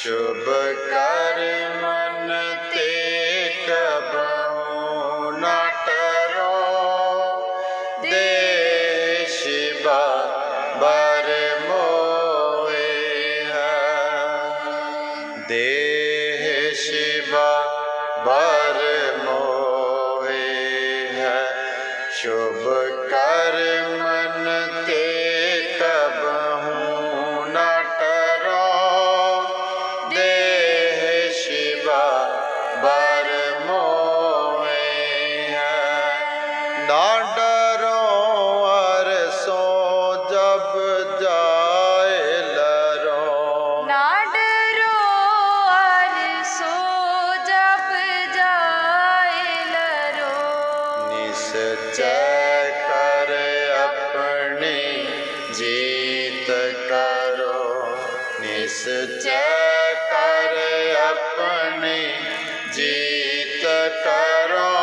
शुभ कर्म ते कबहु न टरो दे शिवा बर मोए दे शिवा बर मोए शुभ कर्म ते ढांडरों अरसों जब जाए लरों नाडरो अरसो जब जाए लरों निश्चय कर अपने जीत करो निश्चय कर अपने जीत करो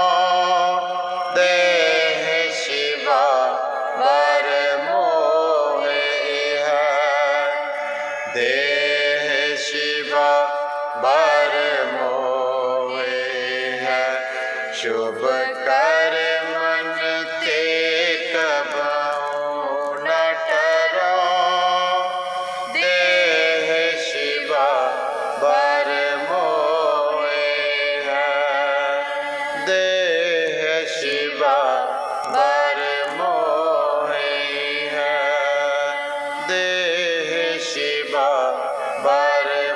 बर मोहे है। शुभ कर मन ते कब न टरो देह शिवा बर मोहे है। देह शिवा बर मोहे है। देह शिवा बर